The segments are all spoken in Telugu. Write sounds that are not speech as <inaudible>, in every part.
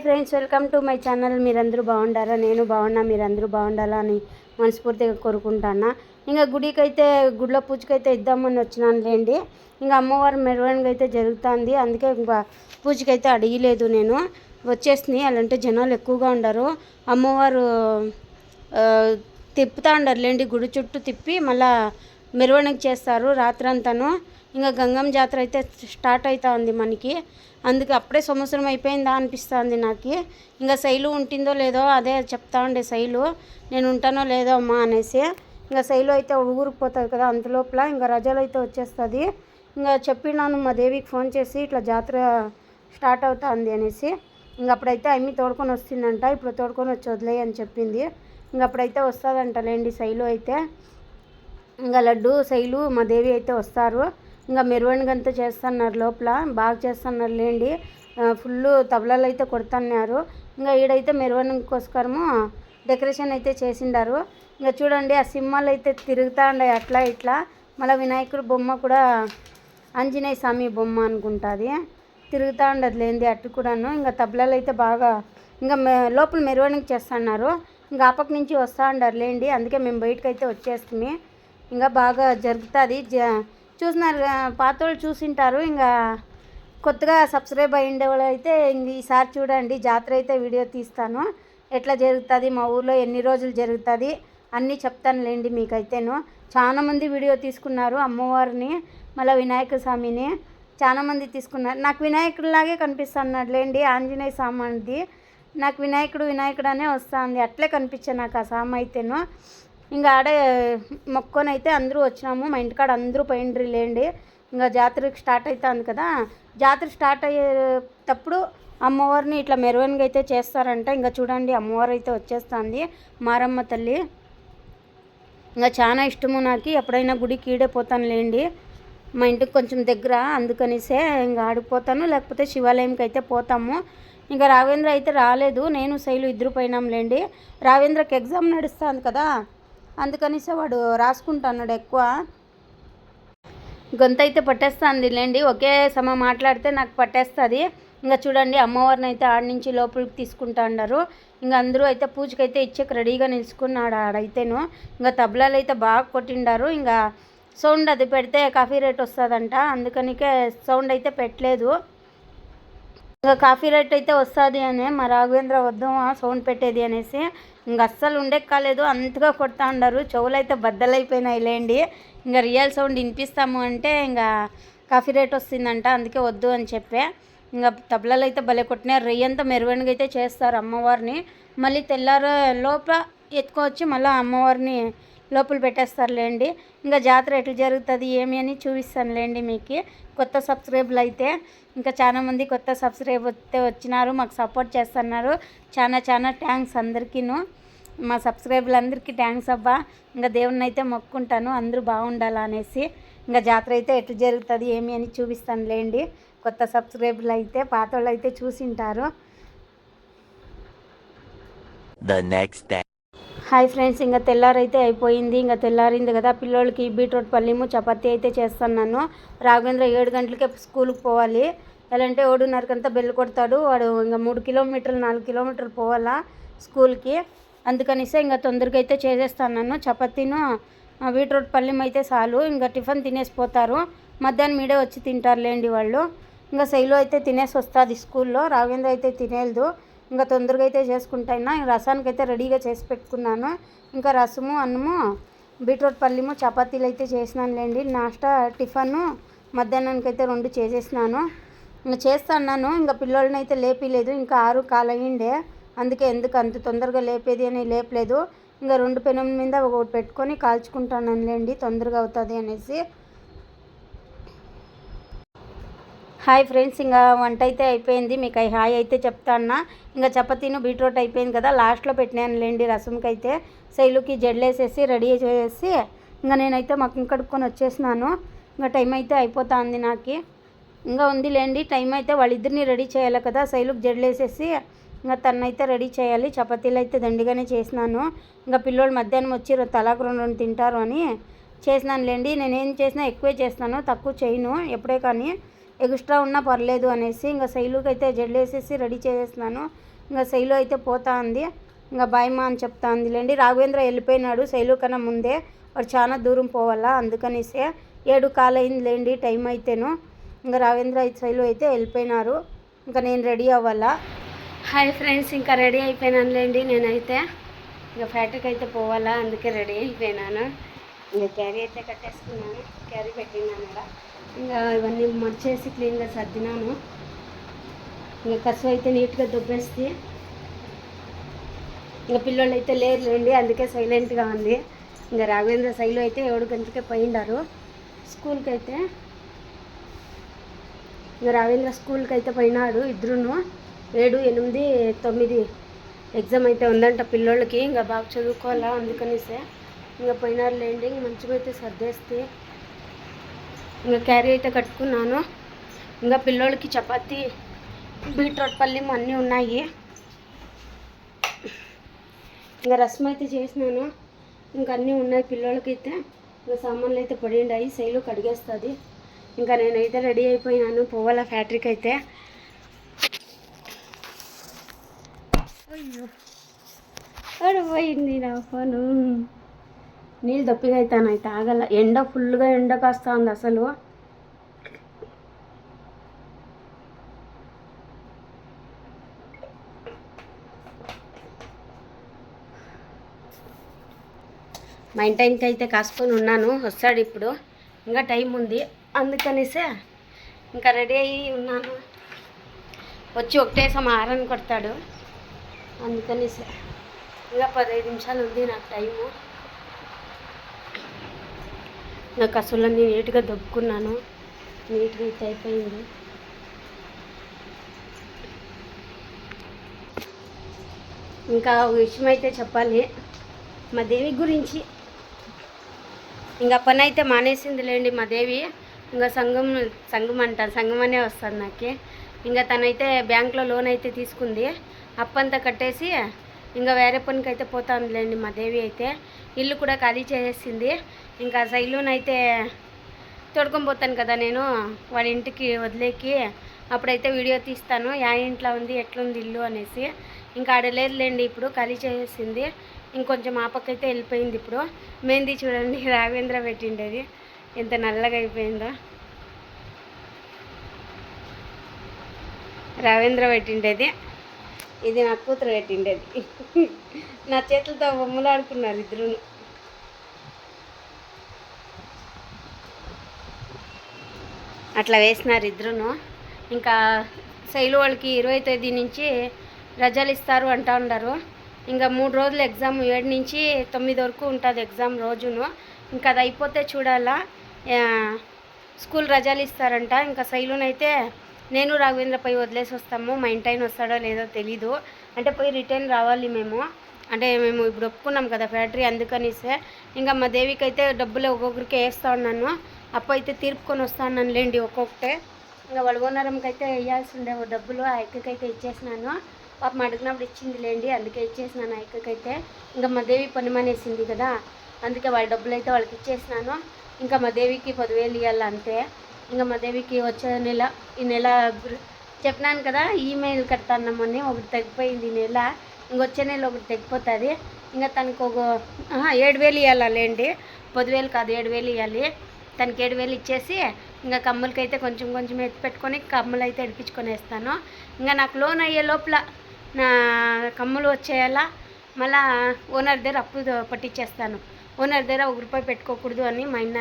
Hi friends welcome to my channel. మీరందరూ బాగుండారా నేను బాగున్నా మీరందరూ బాగుండాలా అని మనస్ఫూర్తిగా కోరుకుంటానా. ఇంకా గుడికి అయితే గుడిలో పూజకైతే ఇద్దామని వచ్చినాను లేండి. ఇంకా అమ్మవారి మెరవణికి అయితే జరుగుతుంది. అందుకే ఇంకా పూజకైతే అడిగలేదు నేను. వచ్చేసినాయి. అలాంటి జనాలు ఎక్కువగా ఉండరు. అమ్మవారు తిప్పుతా ఉండరు లేండి. గుడి చుట్టూ తిప్పి మళ్ళా మెరవణికి చేస్తారు రాత్రంతాను. ఇంకా గంగమ్మ జాతర అయితే స్టార్ట్ అవుతా ఉంది మనకి. అందుకే అప్పుడే సంవత్సరం అయిపోయిందా అనిపిస్తుంది నాకు. ఇంకా శైలు ఉంటుందో లేదో అదే చెప్తా ఉండే శైలు. నేను ఉంటానో లేదో అమ్మా అనేసి. ఇంకా శైలు అయితే ఊరికి పోతుంది కదా అంతలోపల ఇంకా రజలు అయితే వచ్చేస్తుంది. ఇంకా చెప్పినాను మా దేవికి ఫోన్ చేసి ఇట్లా జాతర స్టార్ట్ అవుతుంది అనేసి. ఇంక అప్పుడైతే అమ్మి తోడుకొని వస్తుందంట. ఇప్పుడు తోడుకొని వచ్చి వదిలే అని చెప్పింది. ఇంక అప్పుడైతే వస్తుందంట లేండి శైలు అయితే. ఇంకా లడ్డు శైలు మా దేవి అయితే వస్తారు. ఇంకా మెరవణికి చేస్తున్నారు లోపల బాగా చేస్తున్నారు లేండి. ఫుల్ తబలాలు అయితే కొడుతున్నారు. ఇంకా ఈడైతే మెరవణికోసకరము డెకరేషన్ అయితే చేసిండారు. ఇంకా చూడండి ఆ సింహాలు అయితే తిరుగుతూ ఉన్నాయి అట్లా ఇట్లా. మళ్ళీ వినాయకుడు బొమ్మ కూడా ఆంజనేయ స్వామి బొమ్మ అనుకుంటుంది. తిరుగుతూ ఉండదు లేండి అట్టు కూడాను. ఇంకా తబలాలు అయితే బాగా ఇంకా మె లోపల మెరవణికి చేస్తున్నారు. ఇంకా ఆ పక్క నుంచి వస్తూ ఉండారు లేండి. అందుకే మేము బయటకు అయితే వచ్చేస్తుంది ఇంకా బాగా జరుగుతుంది. జ చూసినారు పాతోళ్ళు చూసింటారు. ఇంకా కొత్తగా సబ్స్క్రైబ్ అయ్యిండే వాళ్ళు అయితే ఇంక ఈసారి చూడండి జాతర అయితే వీడియో తీస్తాను. ఎట్లా జరుగుతుంది మా ఊర్లో ఎన్ని రోజులు జరుగుతుంది అన్నీ చెప్తానులేండి మీకైతేను. చాలామంది వీడియో తీసుకున్నారు అమ్మవారిని మళ్ళీ వినాయక స్వామిని. చాలామంది తీసుకున్నారు. నాకు వినాయకుడిలాగే కనిపిస్తున్నాడు లేండి ఆంజనేయ స్వామిది. నాకు వినాయకుడు వినాయకుడు అనే వస్తుంది. అట్లే కనిపించే నాకు ఆ స్వామి అయితేను. ఇంకా ఆడే మొక్కునైతే అందరూ వచ్చినాము. మా ఇంటికాడ అందరూ పోయిండ్రి లేండి. ఇంకా జాతరకి స్టార్ట్ అవుతుంది కదా. జాతర స్టార్ట్ అయ్యేటప్పుడు అమ్మవారిని ఇట్లా మెరవన్గా అయితే చేస్తారంట. ఇంకా చూడండి అమ్మవారు అయితే వచ్చేస్తుంది. మారమ్మ తల్లి. ఇంకా చాలా ఇష్టము నాకు. ఎప్పుడైనా గుడికి ఈడే పోతాను లేండి. మా ఇంటికి కొంచెం దగ్గర అందుకనిసే ఇంకా ఆడిపోతాను లేకపోతే శివాలయంకి అయితే పోతాము. ఇంకా రావేంద్ర అయితే రాలేదు. నేను శైలు ఇద్దరు పోయినాంలేండి రావేంద్రకి ఎగ్జామ్ నడుస్తుంది కదా. అందుకనిసే వాడు రాసుకుంటున్నాడు ఎక్కువ. గొంత అయితే పట్టేస్తుంది లేండి. ఒకే సమ మాట్లాడితే నాకు పట్టేస్తుంది. ఇంకా చూడండి అమ్మవారిని అయితే ఆడ నుంచి లోపలికి తీసుకుంటా అన్నారు ఇంకా అందరూ అయితే పూజకి అయితే ఇచ్చేకి రెడీగా నిలుచుకున్నాడు ఆడైతేను. ఇంకా తబలాలు అయితే బాగా కొట్టిండారు. ఇంకా సౌండ్ అది పెడితే కాఫీ రేట్ వస్తుందంట. అందుకనికే సౌండ్ అయితే పెట్టలేదు. ఇంకా కాఫీ రేట్ అయితే వస్తుంది అని మా రాఘవేంద్ర వద్దామా సౌండ్ పెట్టేది అనేసి ఇంక అస్సలు ఉండే కాలేదు అంతగా కొడతా ఉండరు. చెవులు అయితే బద్దలైపోయినాయి లేండి. ఇంకా రియల్ సౌండ్ వినిపిస్తాము అంటే ఇంకా కాఫీ రేట్ వస్తుందంట అందుకే వద్దు అని చెప్పే. ఇంకా తబలలు అయితే భలే కొట్టినారు. రెయ్యంతా మెరువనిగా అయితే చేస్తారు అమ్మవారిని. మళ్ళీ తెల్లార లోపల ఎత్తుకొచ్చి మళ్ళీ అమ్మవారిని లోపల పెట్టేస్తారులేండి. ఇంకా జాతర ఎట్లా జరుగుతుంది ఏమి అని చూపిస్తానులేండి మీకు. కొత్త సబ్స్క్రైబర్లు అయితే ఇంకా చాలామంది కొత్త సబ్స్క్రైబ్ అయితే వచ్చినారు మాకు సపోర్ట్ చేస్తున్నారు. చాలా చాలా థ్యాంక్స్ అందరికీను. మా సబ్స్క్రైబర్లు అందరికీ థ్యాంక్స్ అబ్బా. ఇంకా దేవుణ్ణి అయితే మొక్కుంటాను అందరూ బాగుండాలనేసి ఇంకా జాతర అయితే ఎట్లా జరుగుతుంది ఏమి అని చూపిస్తానులేండి. కొత్త సబ్స్క్రైబర్లు అయితే పాత వాళ్ళు అయితే చూసింటారు. The next day. Hi friends ఇంకా తెల్లారైతే అయిపోయింది. ఇంకా తెల్లారింది కదా పిల్లోళ్ళకి బీట్రూట్ పల్లీము చపాతీ అయితే చేస్తున్నాను రాఘవేంద్ర ఏడు గంటలకే స్కూల్కి పోవాలి. ఎలా అంటే ఏడున్నరకంతా బెల్లు కొడతాడు. వాడు ఇంకా మూడు కిలోమీటర్లు నాలుగు కిలోమీటర్లు పోవాలా స్కూల్కి. అందుకనిసే ఇంకా తొందరగా అయితే చేసేస్తాను చపాతీను బీట్రూట్ పల్లిం అయితే చాలు. ఇంకా టిఫిన్ తినేసి పోతారు. మధ్యాహ్నం మీడే వచ్చి తింటారులేండి వాళ్ళు. ఇంకా శైలు అయితే తినేసి వస్తుంది స్కూల్లో. రాఘవేంద్ర అయితే తినేదు ఇంకా తొందరగా అయితే చేసుకుంటాయినా. రసానికి అయితే రెడీగా చేసి పెట్టుకున్నాను. ఇంకా రసము అన్నము బీట్రూట్ పల్లిము చపాతీలు అయితే చేసినానులేండి. నాస్టా టిఫను మధ్యాహ్నానికి అయితే రెండు చేసేసినాను. ఇంకా చేస్తాను ఇంకా పిల్లోళ్ళని అయితే లేపిలేదు. ఇంకా ఆరు కాలయ్యిండే. అందుకే ఎందుకు అంత తొందరగా లేపేది అని లేపలేదు. ఇంకా రెండు పెనం మీద ఒకటి పెట్టుకొని కాల్చుకుంటానులేండి. తొందరగా అవుతుంది అనేసి. హాయ్ ఫ్రెండ్స్ ఇంకా వంట అయితే అయిపోయింది. మీకు హాయ్ అయితే చెప్తాన్నా ఇంకా చపాతీను బీట్రూట్ అయిపోయింది కదా లాస్ట్లో పెట్టినానులేండి రసంకి అయితే శైలుకి జడ్లేసేసి రెడీ చేసేసి ఇంకా నేనైతే మక్కం కడుక్కొని వచ్చేసినాను. ఇంకా టైం అయితే అయిపోతుంది నాకు. ఇంకా ఉంది లేండి టైం అయితే వాళ్ళిద్దరిని రెడీ చేయాలి కదా. శైలుకి జడ్లేసేసి ఇంకా తనైతే రెడీ చేయాలి. చపాతీలు అయితే దండిగానే చేసినాను. ఇంకా పిల్లోళ్ళు మధ్యాహ్నం వచ్చి తలాకు రెండు రెండు తింటారు అని. చేసినానులేండి నేనేం చేసినా ఎక్కువే చేస్తాను తక్కువ చేయను ఎప్పుడే కానీ. ఎక్స్ట్రా ఉన్నా పర్లేదు అనేసి ఇంకా శైలుకి అయితే జడ్లేసేసి రెడీ చేసేస్తున్నాను. ఇంకా శైలు అయితే పోతా ఉంది ఇంకా భయమా అని చెప్తా ఉందిలేండి రాఘవేంద్ర వెళ్ళిపోయినాడు శైలు కన్నా ముందే. వాడు చాలా దూరం పోవాలా అందుకనేసే ఏడు కాలు అయిందిలేండి టైం అయితేను. ఇంకా రాఘవేంద్ర శైలు అయితే వెళ్ళిపోయినారు. ఇంకా నేను రెడీ అవ్వాలా? హాయ్ ఫ్రెండ్స్ ఇంకా రెడీ అయిపోయినానులేండి నేనైతే. ఇంకా ఫ్యాక్టరీకి అయితే పోవాలా అందుకే రెడీ అయిపోయినాను. ఇంకా క్యారీ అయితే కట్టేసుకున్నాను. క్యారీ పెట్టినాను ఇక్కడ ఇంకా ఇవన్నీ మర్చేసి క్లీన్గా సర్దినాను. ఇంకా కసు అయితే నీట్గా దుబ్బేస్తే ఇంకా పిల్లలు అయితే లేరులేండి అందుకే సైలెంట్గా ఉంది. ఇంకా రాఘవేంద్ర శైలు అయితే ఏడు గంటలకే పోయిండారు. స్కూల్కి అయితే ఇంకా రాఘవేంద్ర స్కూల్కి అయితే పోయినాడు ఇద్దరును. ఏడు ఎనిమిది తొమ్మిది ఎగ్జామ్ అయితే ఉందంట పిల్లోళ్ళకి. ఇంకా బాగా చదువుకోవాలా అందుకనేసే ఇంకా పోయినారులేండి ఇంక మంచిగా అయితే సర్దేస్తే ఇంకా క్యారీ అయితే కట్టుకున్నాను. ఇంకా పిల్లోళ్ళకి చపాతి బీట్రూట్ పల్లి అన్నీ ఉన్నాయి. ఇంకా రసం అయితే చేసినాను. ఇంకా అన్నీ ఉన్నాయి పిల్లోళ్ళకైతే. ఇంకా సామాన్లు అయితే పడిండాయి శైలు కడిగేస్తుంది. ఇంకా నేనైతే రెడీ అయిపోయినాను పోవాల ఫ్యాక్టరీకి అయితే. అయ్యో పోయింది నా ఫోను. నీళ్ళు దప్పిగా అవుతాను తాగల ఆగల. ఎండ ఫుల్గా ఎండ కాస్తా ఉంది అసలు. మా ఇంటానికి అయితే కాసుకొని ఉన్నాను వస్తాడు ఇప్పుడు. ఇంకా టైం ఉంది. అందుకనేసే ఇంకా రెడీ అయ్యి ఉన్నాను. వచ్చి ఒకటే సమాహారాన్ని కొడతాడు. అందుకనేసే. ఇంకా పదహైదు నిమిషాలు ఉంది నాకు టైము. నా కసులన్నీ నీట్గా దొబ్బుకున్నాను నీట్గా అయితే అయిపోయింది. ఇంకా ఒక విషయం అయితే చెప్పాలి. మా దేవి గురించి ఇంకా పని అయితే మానేసింది లేండి మా దేవి. ఇంకా సంఘం సంఘం అంట సంఘం అనే వస్తుంది నాకు. ఇంకా తనైతే బ్యాంక్లో లోన్ అయితే తీసుకుంది. అప్పంతా కట్టేసి ఇంకా వేరే పనికి అయితే పోతానులేండి మా దేవి అయితే. ఇల్లు కూడా ఖాళీ చేసేసింది. ఇంకా శైలునైతే తోడుకొని పోతాను కదా నేను వాళ్ళ ఇంటికి వదిలేకి. అప్పుడైతే వీడియో తీస్తాను. యా ఇంట్లో ఉంది ఎట్లుంది ఇల్లు అనేసి. ఇంకా ఆడ లేదులేండి ఇప్పుడు ఖాళీ చేసేసింది. ఇంకొంచెం ఆ పక్కైతే వెళ్ళిపోయింది ఇప్పుడు. మెహందీ చూడండి <laughs> రాఘవేంద్ర పెట్టిండేది. ఎంత నల్లగా అయిపోయిందో. రాఘవేంద్ర పెట్టిండేది. ఇది నా కూతురు పెట్టిండేది. నా చేతులతో బొమ్మలాడుకున్నారు ఇద్దరును. అట్లా వేసినారు ఇద్దరును. ఇంకా శైలు వాళ్ళకి ఇరవై తేదీ నుంచి రజాలు ఇస్తారు అంటా ఉన్నారు ఇంకా మూడు రోజులు ఎగ్జామ్ ఏడు నుంచి తొమ్మిది వరకు ఉంటుంది ఎగ్జామ్ రోజును. ఇంకా అది అయిపోతే చూడాలా. స్కూల్ రజాలు ఇస్తారంట. ఇంకా శైలునైతే నేను రాఘవేంద్ర పోయి వదిలేసి వస్తాము మా ఇంటాయన వస్తాడో లేదో తెలీదు. అంటే పోయి రిటర్న్ రావాలి మేము. అంటే మేము ఇప్పుడు ఒప్పుకున్నాం కదా ఫ్యాక్టరీ అందుకనిసే. ఇంకా మా దేవికి అయితే డబ్బులు ఒక్కొక్కరికి వేస్తా ఉన్నాను. అప్ప అయితే తీర్పుకొని వస్తా ఉన్నాను లేండి ఒక్కొక్కటే. ఇంకా వాళ్ళ ఓనరంకి అయితే వేయాల్సి ఉండే ఓ డబ్బులు ఆ ఎక్కకైతే ఇచ్చేసినాను. పాపం అడిగినప్పుడు ఇచ్చింది లేండి అందుకే ఇచ్చేసినాను ఆ ఎక్కకైతే ఇంకా మా దేవి పని మానేసింది కదా. అందుకే వాళ్ళ డబ్బులు అయితే వాళ్ళకి ఇచ్చేసినాను. ఇంకా మా దేవికి పదివేలు ఇవ్వాలి అంతే ఇంకా మా దేవికి వచ్చే నెల ఈ నెల గురు- చెప్పినాను కదా ఈమెయిల్ కడతాన్నామని ఒకటి తగ్గిపోయింది ఈ నెల. ఇంకొచ్చే నెల ఒకటి తగ్గిపోతుంది ఇంకా తనకు ఒక ఏడు వేలు ఇవ్వాలండి పదివేలు కాదు ఏడు వేలు ఇవ్వాలి తనకి ఏడు వేలు ఇచ్చేసి ఇంకా కమ్ములకి అయితే కొంచెం కొంచెం ఎత్తి పెట్టుకొని కమ్ములు అయితే ఎడిపించుకొని వేస్తాను. ఇంకా నాకు లోన్ అయ్యే లోపల నా కమ్ములు వచ్చేయాలా? మళ్ళా ఓనర్ దగ్గర అప్పు పట్టించేస్తాను. ఓనర్ దగ్గర ఒక రూపాయి పెట్టుకోకూడదు అని మా ఆయన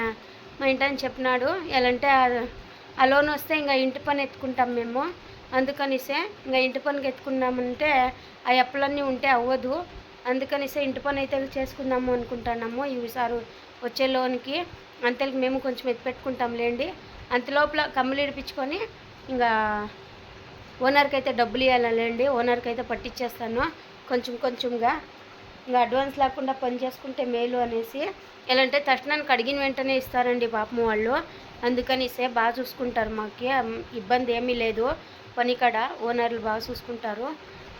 మా ఇంటని చెప్పినాడు. ఎలాంటే ఆ- ఆ లోన్ వస్తే ఇంకా ఇంటి పని ఎత్తుకుంటాం మేము. అందుకనిసే ఇంకా ఇంటి పనికి ఎత్తుకున్నామంటే ఆ అప్పులన్నీ ఉంటే అవ్వదు. అందుకనిసే ఇంటి పని అయితే చేసుకుందాము అనుకుంటున్నాము. ఈసారి వచ్చే లోన్కి అంతలకి మేము కొంచెం ఎత్తి పెట్టుకుంటాం లేండి. అంత లోపల కమ్ములు ఇడిపించుకొని ఇంకా ఓనర్కి అయితే డబ్బులు ఇవ్వాలండి ఓనర్కి అయితే పట్టించేస్తాను కొంచెం కొంచెంగా ఇంకా అడ్వాన్స్ లేకుండా పని చేసుకుంటే మేలు అనేసి. ఎలా అంటే తక్షణానికి అడిగిన వెంటనే ఇస్తారండి పాపం వాళ్ళు. అందుకనిసే బాగా చూసుకుంటారు మాకు. ఇబ్బంది ఏమీ లేదు. పని కాడ ఓనర్లు బాగా చూసుకుంటారు.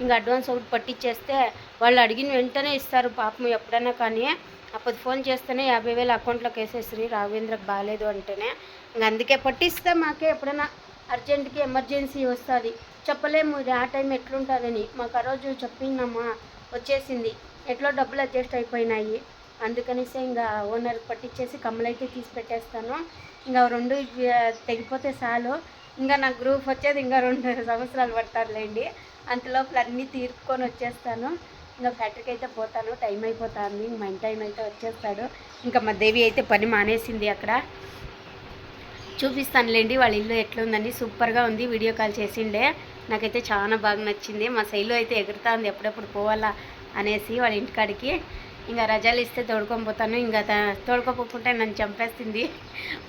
ఇంకా అడ్వాన్స్ ఒకటి పట్టించేస్తే వాళ్ళు అడిగిన వెంటనే ఇస్తారు పాపం ఎప్పుడైనా కానీ. అప్పుడు ఫోన్ చేస్తేనే యాభై వేలు అకౌంట్లోకి వేసేసి రాఘవేంద్రకు బాగాలేదు అంటేనే. ఇంకా అందుకే పట్టిస్తే మాకే ఎప్పుడైనా అర్జెంట్కి ఎమర్జెన్సీ వస్తుంది. చెప్పలేము ఇది ఆ టైం ఎట్లుంటుందని. మాకు ఆ రోజు చెప్పిందమ్మా వచ్చేసింది. ఎట్లా డబ్బులు అడ్జస్ట్ అయిపోయినాయి. అందుకనేసి ఇంకా ఓనర్ పట్టించేసి కమ్మలైతే తీసి పెట్టేస్తాను. ఇంకా రెండు తెగిపోతే చాలు. ఇంకా నా గ్రూప్ వచ్చేది ఇంకా రెండు సంవత్సరాలు పడతారులేండి. అంతలోపల అన్నీ తీర్పుకొని వచ్చేస్తాను. ఇంకా ఫ్యాక్టరీకి అయితే పోతాను. టైం అయిపోతుంది. మా ఇంటి టైం అయితే వచ్చేస్తాడు. ఇంకా మా దేవి అయితే పని మానేసింది అక్కడ. చూపిస్తానులేండి వాళ్ళ ఇల్లు ఎట్లుందని. సూపర్గా ఉంది. వీడియో కాల్ చేసిండే. నాకైతే చాలా బాగా నచ్చింది. మా శైలు అయితే ఎగురుతుంది. ఎప్పుడెప్పుడు పోవాలా అనేసి వాళ్ళ ఇంటికాడికి ఇంకా రజాలు ఇస్తే తోడుకొని పోతాను. ఇంకా తోడుకోపోకుంటే నన్ను చంపేస్తుంది.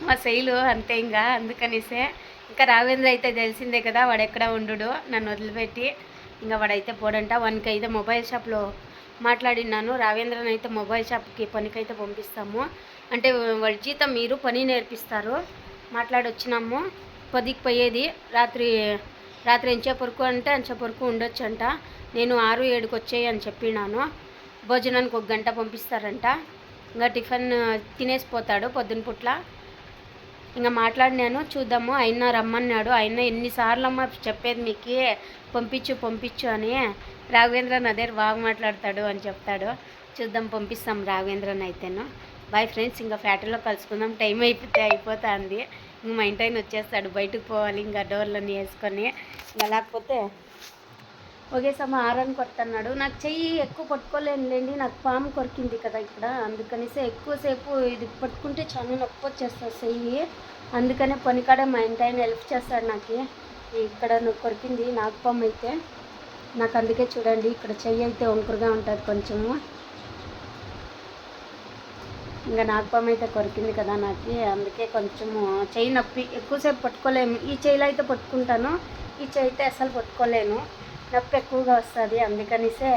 మా శైలు అంతే ఇంకా. అందుకనేసే ఇంకా రావేంద్ర అయితే తెలిసిందే కదా వాడు ఎక్కడ ఉండు నన్ను వదిలిపెట్టి. ఇంకా వాడైతే పోడంట. వానికి అయితే మొబైల్ షాప్లో మాట్లాడినాను రావేంద్రని అయితే మొబైల్ షాప్కి పనికైతే పంపిస్తాము. అంటే వాళ్ళ జీతం మీరు పని నేర్పిస్తారు. మాట్లాడొచ్చినాము. పదికి పోయేది. రాత్రి రాత్రి ఎంచేపరకు అంటే ఎంచేపు ఉండొచ్చు అంట నేను ఆరు ఏడుకి వచ్చేయి అని చెప్పినాను. భోజనానికి ఒక గంట పంపిస్తారంట. ఇంకా టిఫిన్ తినేసి పోతాడు పొద్దున పుట్ల. ఇంకా మాట్లాడినాను చూద్దాము ఆయన రమ్మన్నాడు. ఆయన ఎన్నిసార్లు అమ్మ చెప్పేది మీకు పంపించు పంపించు అని. రాఘవేంద్రన్ అదే బాగా మాట్లాడతాడు అని చెప్తాడు. చూద్దాం పంపిస్తాం రాఘవేంద్రన్ అయితేను. బాయ్ ఫ్రెండ్స్ ఇంకా ఫ్యాక్టరీలో కలుసుకుందాం. టైం అయిపోతే అయిపోతుంది. మా ఇంటి ఆయన వచ్చేస్తాడు. బయటకు పోవాలి. ఇంకా డోర్లని వేసుకొని. ఇంకా లేకపోతే ఒకేసారి ఆరని కొడుతున్నాడు. నాకు చెయ్యి ఎక్కువ పట్టుకోలేనులేండి. నాకు పాము కొరికింది కదా ఇక్కడ. అందుకనేసి ఎక్కువసేపు ఇది పట్టుకుంటే చాలా నొప్పి వచ్చేస్తుంది చెయ్యి. అందుకనే పనికాడే మా ఇంటి ఆయన హెల్ప్ చేస్తాడు నాకు. ఇక్కడ నువ్వు కొరికింది నాకు పాము అయితే. నాకు అందుకే చూడండి. ఇక్కడ చెయ్యి అయితే వంకరగా ఉంటుంది కొంచెము. ఇంకా నాగపాము అయితే కొరికింది కదా నాకు అందుకే కొంచెము చెయ్యి నొప్పి. ఎక్కువసేపు పట్టుకోలేము. ఈ చెయ్యిలో అయితే పట్టుకుంటాను. ఈ చెయ్యి అయితే అసలు పట్టుకోలేను. నొప్పి ఎక్కువగా వస్తుంది. అందుకనిసే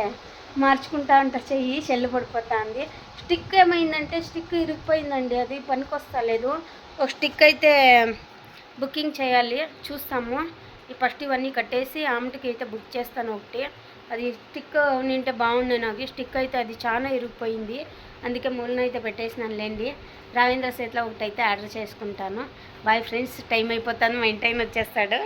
మార్చుకుంటా ఉంటా చెయ్యి. చెల్లు పడిపోతుంది. స్టిక్ ఏమైందంటే స్టిక్ ఇరిగిపోయిందండి. అది పనికొస్తలేదు. ఒక స్టిక్ అయితే బుకింగ్ చేయాలి. చూస్తాము. ఈ ఫస్ట్ ఇవన్నీ కట్టేసి ఆమెటికి అయితే బుక్ చేస్తాను ఒకటి. అది స్టిక్ నింటే బాగుండే నాకు. స్టిక్ అయితే అది చాలా ఇరిగిపోయింది. అందుకే మూలన అయితే పెట్టేసినాను లేండి రావేంద్ర సేట్లో ఒకటి అయితే ఆర్డర్ చేసుకుంటాను. బాయ్ ఫ్రెండ్స్ టైం అయిపోతాను మా ఇంటి వచ్చేస్తాడు.